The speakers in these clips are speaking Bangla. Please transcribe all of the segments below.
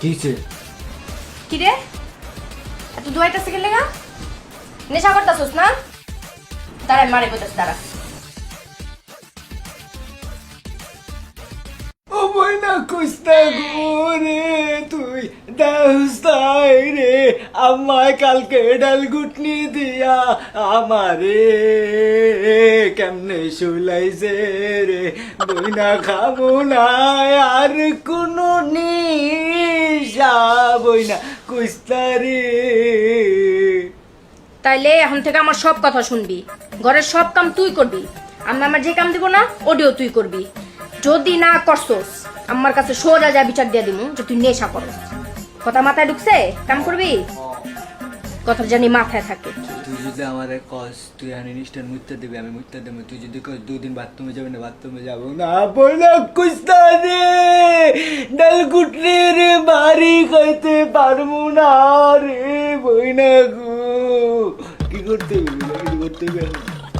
কিছে কি রে এত দুয়াইটা সেকেন্ড লেগা? নেশা করতাছস না? দাঁড়াই মারে কইতাছ দাঁড়া। ও বইনা কুস্তা গোরে তুই দাস্তাই রে। আমায় কালকে ডাল গুটনি দিয়া আমারে। কেমনে শুলাইছে রে? বইনা খাব না, আর কোনো নিশা বইনা তাইলে এখন থেকে আমার সব কথা শুনবি। ঘরের সব কাম তুই করবি। আমি আমার যে কাম দিব না, ওডিও তুই করবি। যদি না করছস, আমার কাছে সোজা যা বিচার দিয়ে দিমু যে তুই নেশা করস। কথা মাথায় ঢুকছে? কাম করবি? কথা জানি মাথায় থাকে। তুই যদি আমার কস তুই আনি নিষ্ঠার মুত্তে দিবি আমি মুত্তে দেবো তুই যদি কস দুই দিন বাথরুমে যাবি না বাথরুমে যাব না। বইনা কুস্তা রে ডাল গুটরে রে বাড়ি খাইতে পারব না রে বইনা গো। কি করতে কি করতে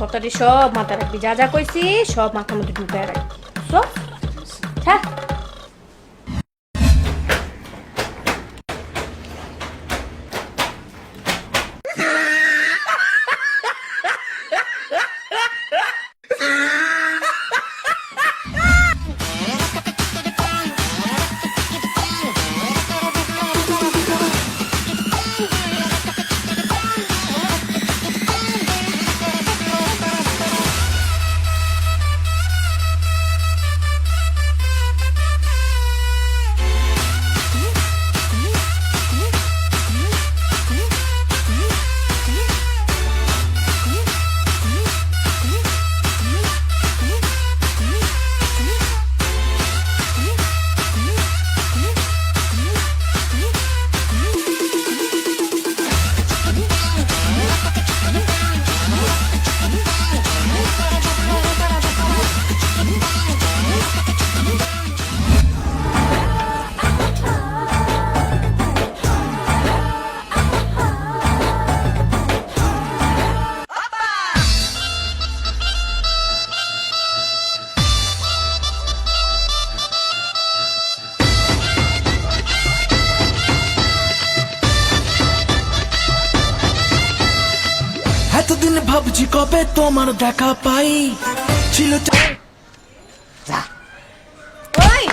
কথাটি সব মাথায় রাখবি। যা যা কইছি সব মাথার মধ্যে ঢুকায় রাখবি। সব হ্যাঁ ভাবছি কবে তোমার দেখা পাই? ছিল ওই!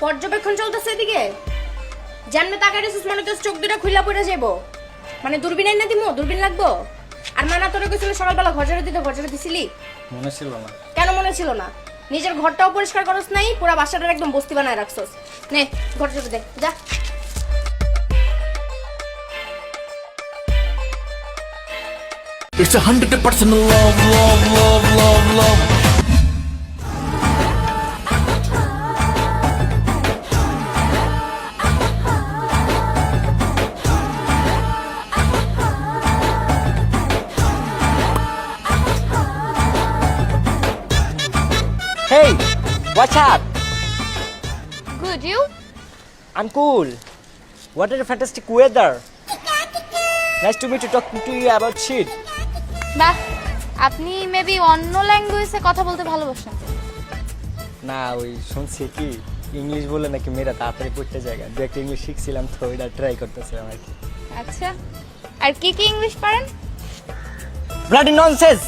পর্যবেক্ষণ চলতেছে এদিকে। জানবে তাকাই রেছিস মানে তো চোখ দুটা খুইলা পড়ে যাব মানে দূরবীন না দিমু? দূরবীন লাগবো? আর মানা তোরে কইছিল সকালবেলা ঘরজারে দিতে ঘরজারে দিছিলি? মনে ছিল না। কেন মনে ছিল না? নিজের ঘরটাও পরিষ্কার করস নাই পুরো বাসাটার একদম বস্তি বানায় রাখছস। নে ঘর চলে দে। যা। It's a hundred percent love, love, love, love, love. Hey, what's up? Good, you? I'm cool. What a fantastic weather. Nice to meet you. Talking to you about shit. বাহ আপনি মেবি অন্য ল্যাঙ্গুয়েজে কথা বলতে ভালোবাসেন। না ওই শুনছি কি ইংলিশ বলে নাকি মেয়েরা তাড়াতাড়ি পড়তে জায়গা দু একটা ইংলিশ শিখছিলাম তো ওইটা ট্রাই করতেছিলাম আর কি। আচ্ছা আর কি কি ইংলিশ পারেন ব্লাডি ননসেন্স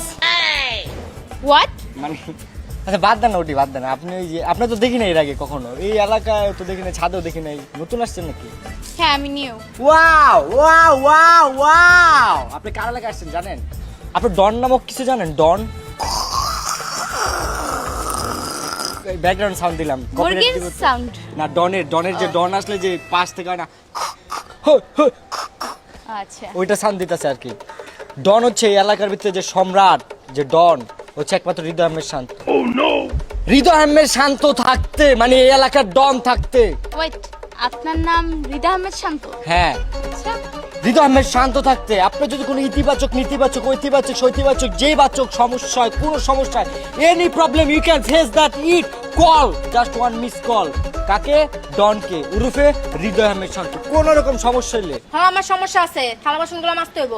হোয়াট মানে আচ্ছা বাদ দেন ওটি বাদ দেন। আপনি ওই যে আপনি তো দেখি নাই এর আগে কখনো। এই এলাকায় তো দেখি নাই ছাদেও দেখি নাই। নতুন আসছেন নাকি? হ্যাঁ আমি new. Wow wow wow wow! আপনি কার এলাকায় আসছেন জানেন? আপনি ডন নামক কিছু জানেন? ডন? ব্যাকগ্রাউন্ড সাউন্ড দিলাম। মুরগির সাউন্ড না ডনের ডনের যে ডন আসলে যে পাশ থেকে হয় না আচ্ছা। ওইটা সাউন্ড দিতেছে আর কি। ডন হচ্ছে এই এলাকার ভিতরে যে সম্রাট যে ডন। হচ্ছে একমাত্র হৃদয় আহমেদ শান্ত। হৃদয় আহমেদ শান্ত থাকতে মানে এই এলাকার ডন থাকতে। ওয়েট আপনার নাম রিদা আহমেদ শান্ত? হ্যাঁ। আচ্ছা। হৃদয় আহমেদ শান্ত থাকতে আপনার যদি কোনো ইতিবাচক নেতিবাচক ঐতিবাচক শৈতিবাচক যেই বাচক সমস্যা হয় কোনো সমস্যা any problem you can face that it call just one miss call কাকে? ডনকে উরুফে হৃদয় আহমেদ শান্ত। কোনো রকম সমস্যা হলে। হ্যাঁ আমার সমস্যা আছে। থালা বাসনগুলো মাজতে হইব।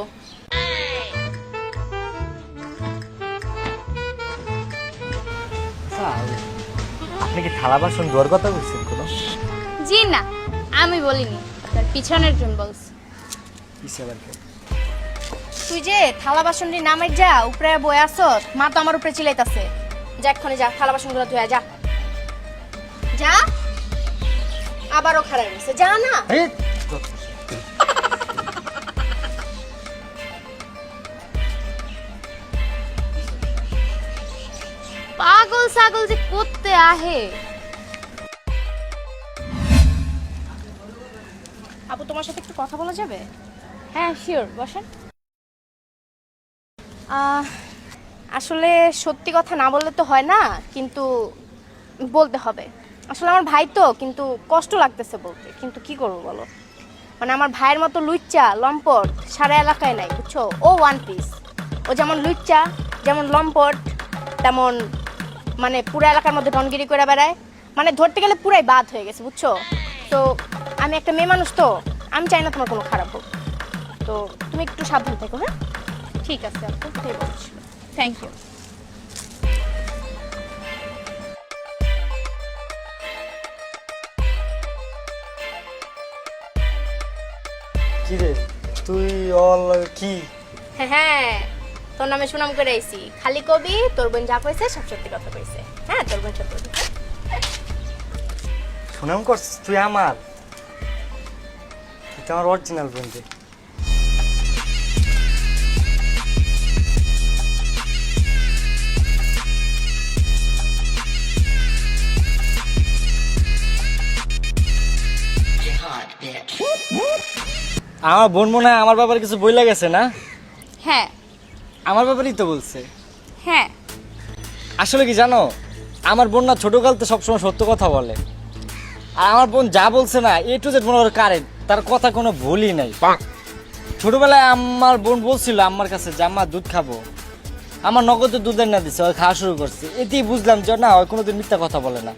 আপনি কি থালা বাসন ধোয়ার কথা বলছেন কোনো? জি না আমি বলিনি। তার পিছনের জন বলছে। কিসে আবার কে? তুই যে থালা বাসন দিয়ে নামাই যা উপরে বই আসত মা তো আমার উপরে চিলাইতাছে। যা এক্ষণে যা থালা বাসনগুলো ধুয়া যা। যা। আবারও খারাপ হয়েছে যা না। এই, ছাগল যে করতে আহে। আপু তোমার সাথে একটু কথা বলা যাবে? হ্যাঁ শিওর বসেন। আসলে সত্যি কথা না বললে তো হয় না কিন্তু বলতে হবে। আসলে আমার ভাই তো কিন্তু কষ্ট লাগতেছে বলতে। কিন্তু কি করব বলো? মানে আমার ভাইয়ের মতো লুচ্চা লম্পট সারা এলাকায় নাই বুঝছ? ও ওয়ান পিস ও যেমন লুচ্চা যেমন লম্পট তেমন মানে পুরো এলাকার মধ্যে ডনগিরি করে বেড়ায়। মানে ধরতে গেলে পুরাই বাদ হয়ে গেছে বুঝছ? তো আমি একটা মেয়ে মানুষ তো আমি চাই না তোমার কোনো খারাপ হোক। তো তুমি একটু সাবধান থেকো হ্যাঁ? ঠিক আছে আপু থ্যাংক ইউ কি রে তুই অল কি? হ্যাঁ হ্যাঁ। তোর নামে সুনাম করে আইছি। খালি কবি তোর বোন যা কইছে সব সত্যি কথা কইছে। হ্যাঁ তোর বোন সত্যি সুনাম করছিস তুই আমার? তুই তো আমার অরিজিনাল বন্ধু আমার বোন মনে হয় আমার বাবার কিছু বই গেছে না? হ্যাঁ আমার ব্যাপারেই তো বলছে। হ্যাঁ। আসলে কি জানো? আমার বোন না ছোটকাল তো সবসময় সত্য কথা বলে। আর আমার বোন যা বলছে না এ টু জেড মনে হয় কারেন্ট তার কথা কোনো ভুলই নাই। ছোটবেলায় আমার বোন বলছিল আমার কাছে যে আম্মা দুধ খাব। আমার নগদ দুধের না দিছে ওই খাওয়া শুরু করছে। এতেই বুঝলাম যে না ওই কোনোদিন মিথ্যা কথা বলে না।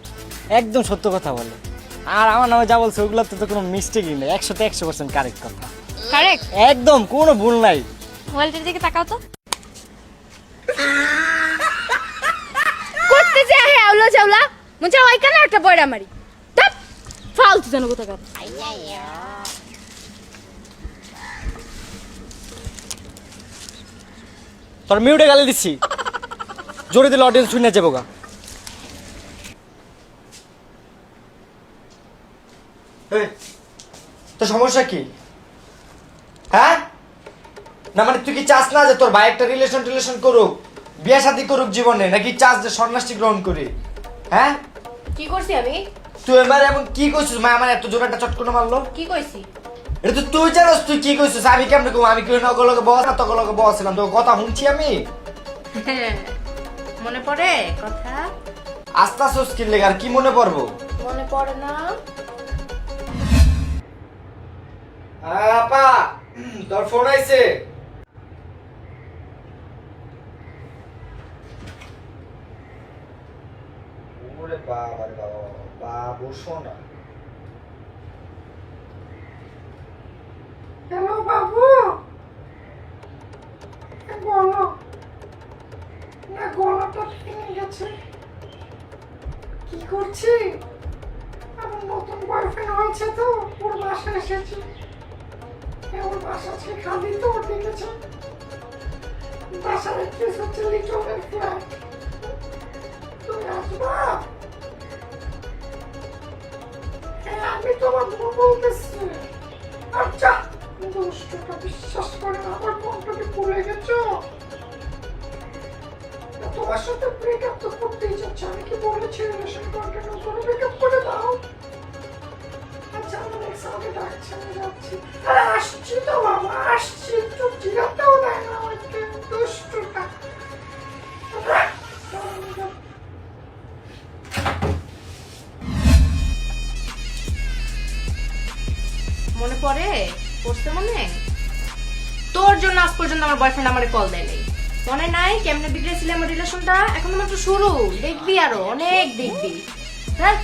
একদম সত্য কথা বলে। আর আমার নামে যা বলছে ওগুলোতে তো কোনো মিস্টেকই নেই। একশোতে একশো পার্সেন্ট কারেক্ট কথা। কারেক্ট একদম কোনো ভুল নাই। মোবাইলটার দিকে তাকাও তো করতে যে আউলা চাউলা। মুচা ওইখানে একটা মারি। ফালতু কোথাকার তোর মিউটে গালি জোরে দিলে অডিয়েন্স শুনে যাব গা। তোর সমস্যা কি? হ্যাঁ? না মানে তুই কি চাস না যে তোর ভাই একটা রিলেশন টিলেশন করুক? বিয়ে শাদী করুক জীবনে নাকি চাস যে সন্ন্যাসী গ্রহণ করি? হ্যাঁ? কি করছি আমি? তুই এবার এমন কি করছিস মা আমার এত জোরে একটা চট করে মারলো। কি কইছি? এটা তো তুই জানোস তুই কি করছিস আমি কেমনে কম আমি কেউ নগলকে বস না তগলকে বসছিলাম তোর কথা শুনছি আমি? মনে পড়ে কথা? আস্তে আস্তে স্কিল লেগে আর কি মনে পড়ব? মনে পড়ে না। আপা তোর ফোন আইছে ওরে বাবা বাবা বাবু সোনা হ্যালো বাবু। বলো। না, গলাটা ভেঙে গেছে। কি করছি? তো, ওর বাসায় এসেছি। বাসা আছে খালি তো, ওর দেখেছে বাসার অ্যাড্রেস হচ্ছে ফ্ল্যাট তুমি আসবা? হ্যাঁ আমি তোমার বোন বলতেছি আচ্ছা দুষ্টটা বিশ্বাস করে আমার ফোনটাকে ভুলে গেছো। তোমার সাথে ব্রেকআপ তো করতেই যাচ্ছে আমি কি বলেছি রিলেশন কন্টিনিউ করে ব্রেকআপ করে দাও? আচ্ছা আমার এক্স আমাকে ডাকছে, আমি যাচ্ছি। আরে, আসছি তো বাবা, আসছি, একটু জিরাতেও দেয় না আমাকে, দুষ্টটা। মনে পড়ে? পড়ছে মনে? তোর জন্য আজ পর্যন্ত আমার বয়ফ্রেন্ড আমারে কল দেয় নাই মনে নাই? কেমনে বিগড়েছিল আমার রিলেশনটা? এখন মাত্র শুরু। দেখবি আরও, অনেক দেখবি। হ্যাঁ?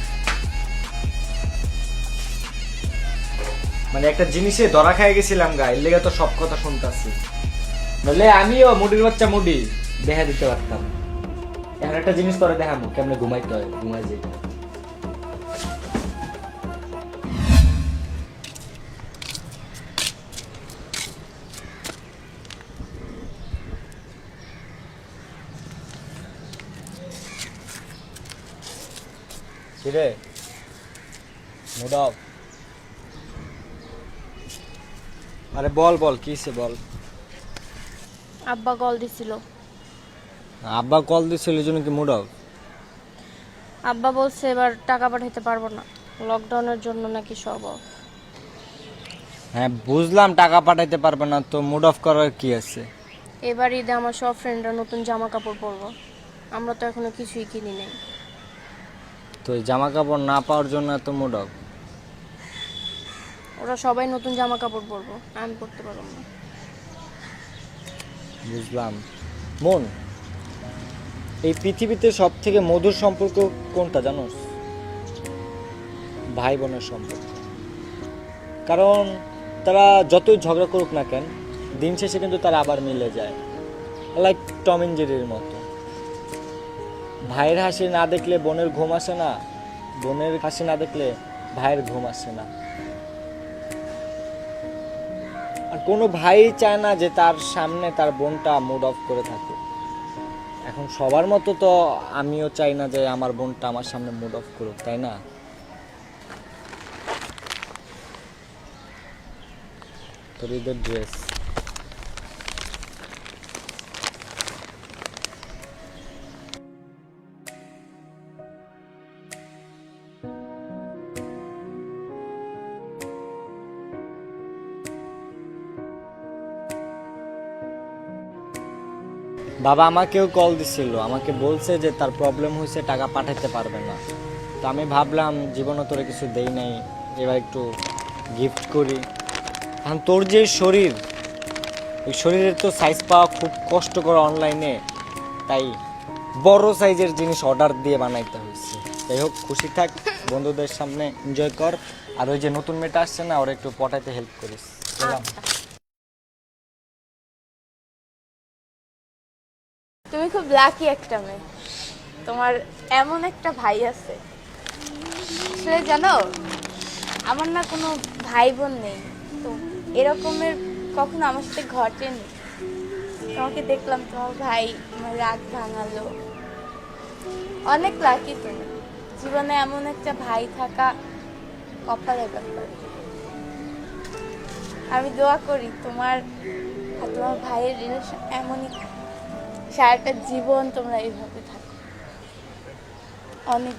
মানে একটা জিনিসে ধরা খাই গেছিলাম গা, এর লেগে তো সব কথা শুনতাছি। নলে আমিও মুডির বাচ্চা মুডি দেখা দিতে পারতাম। এখন একটা জিনিস তোরে দেখাবো কেমনে ঘুমাইতে হয় ঘুমাই যেতে কিরে মুড অফ আরে বল বল কিসে বল? আব্বা কল দিছিল। আব্বা কল দিছিল এই জন্য কি মুড অফ আব্বা বলছে এবার টাকা পাঠাইতে পারব না। লকডাউনের জন্য নাকি সব off। হ্যাঁ বুঝলাম টাকা পাঠাইতে পারবে না তো মুড অফ করার কি আছে? এবার ঈদে আমার সব ফ্রেন্ডরা নতুন জামা কাপড় পরবো। আমরা তো এখনও কিছুই কিনি নাই। তো এই জামা কাপড় না পাওয়ার জন্য এত মুড অফ ওরা সবাই নতুন জামা কাপড় পরবো আমি পরতে পারব না। বুঝলাম। মন এই পৃথিবীতে সব থেকে মধুর সম্পর্ক কোনটা জানোস ভাই বোনের সম্পর্ক। কারণ তারা যতই ঝগড়া করুক না কেন দিন শেষে কিন্তু তারা আবার মিলে যায়। লাইক টম এন্ড জেরির মতো। ভাইয়ের হাসি না দেখলে বোনের ঘুম আসে না। বোনের হাসি না দেখলে ভাইয়ের ঘুম আসে না। আর কোনো ভাই চায় না যে তার সামনে তার বোনটা মুড অফ করে থাকে এখন সবার মতো তো আমিও চাই না যে আমার বোনটা আমার সামনে মুড অফ করুক, তাই না? তোর ড্রেস বাবা আমাকেও কল দিছিল। আমাকে বলছে যে তার প্রবলেম হয়েছে, টাকা পাঠাতে পারবে না। তো আমি ভাবলাম জীবনে তোরে কিছু দেই নাই, এবার একটু গিফট করি। কারণ তোর যে শরীর ওই শরীরের তো সাইজ পাওয়া খুব কষ্টকর অনলাইনে তাই বড় সাইজের জিনিস অর্ডার দিয়ে বানাইতে হয়েছে। যাই হোক, খুশি থাক, বন্ধুদের সামনে এনজয় কর। আর ওই যে নতুন মেয়েটা আসছে না, ওরা একটু পটাইতে হেল্প করিস। তুমি খুব লাকি একটা মেয়ে। তোমার এমন একটা ভাই আছে। আসলে জানো, আমার না কোনো ভাই বোন নেই। তো এরকমের কখনো আমার সাথে ঘটেনি। তোমাকে দেখলাম তোমার ভাই আমার রাগ ভাঙালো। অনেক লাকি তুমি। জীবনে এমন একটা ভাই থাকা কপালের ব্যাপার। আমি দোয়া করি তোমার আর তোমার ভাইয়ের রিলেশন এমনই। সারাটা জীবন তোমরা এইভাবে থাকো। অনেক